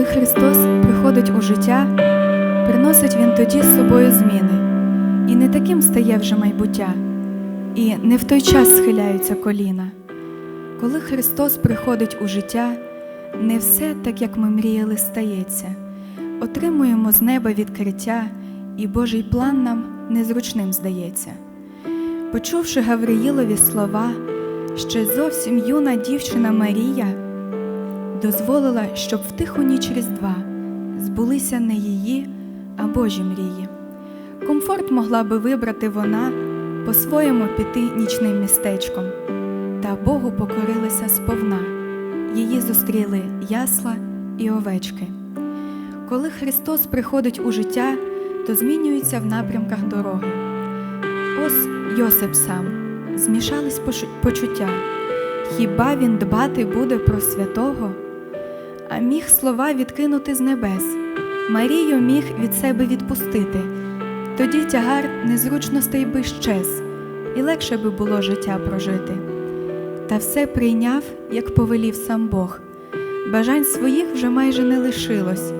Коли Христос приходить у життя, приносить Він тоді з собою зміни, і не таким стає вже майбуття, і не в той час схиляються коліна. Коли Христос приходить у життя, не все так, як ми мріяли, стається. Отримуємо з неба відкриття, і Божий план нам незручним здається. Почувши Гавриїлові слова, ще зовсім юна дівчина Марія дозволила, щоб в тиху ніч Різдва збулися не її, а Божі мрії. Комфорт могла би вибрати вона, по-своєму піти нічним містечком, та Богу покорилася сповна. Її зустріли ясла і овечки. Коли Христос приходить у життя, то змінюється в напрямках дороги. Ось Йосип сам, змішались почуття. Хіба він дбати буде про святого? А міг слова відкинути з небес, Марію міг від себе відпустити. Тоді тягар незручностей би щез, і легше би було життя прожити. Та все прийняв, як повелів сам Бог. Бажань своїх вже майже не лишилось.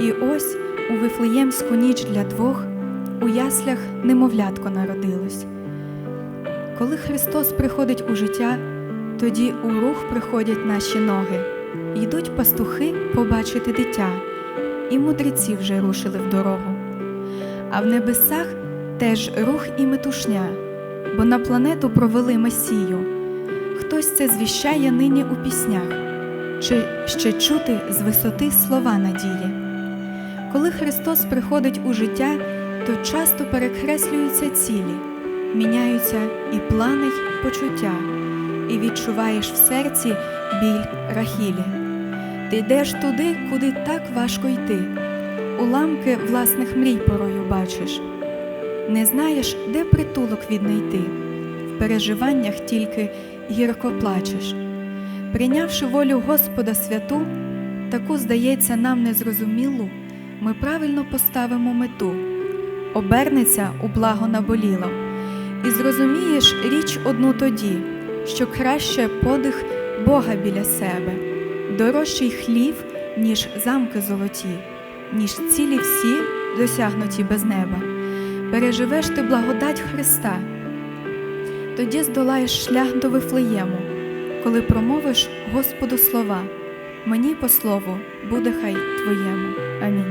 І ось у Вифлеємську ніч для двох у яслях немовлятко народилось. Коли Христос приходить у життя, тоді у рух приходять наші ноги. Йдуть пастухи побачити дитя, і мудреці вже рушили в дорогу. А в небесах теж рух і метушня, бо на планету провели Месію. Хтось це звіщає нині у піснях, чи ще чути з висоти слова надії. Коли Христос приходить у життя, то часто перекреслюються цілі, міняються і плани, й почуття, і відчуваєш в серці біль Рахілі. Ти йдеш туди, куди так важко йти, уламки власних мрій порою бачиш. Не знаєш, де притулок віднайти, в переживаннях тільки гірко плачеш. Прийнявши волю Господа святу, таку, здається, нам незрозумілу, ми правильно поставимо мету, обернеться у благо наболіло, і зрозумієш річ одну тоді, що краще подих Бога біля себе, дорожчий хлів, ніж замки золоті, ніж цілі всі досягнуті без неба. Переживеш ти благодать Христа, тоді здолаєш шлях до Вифлеєму, коли промовиш Господу слова, мені по слову буде хай твоєму. Амінь.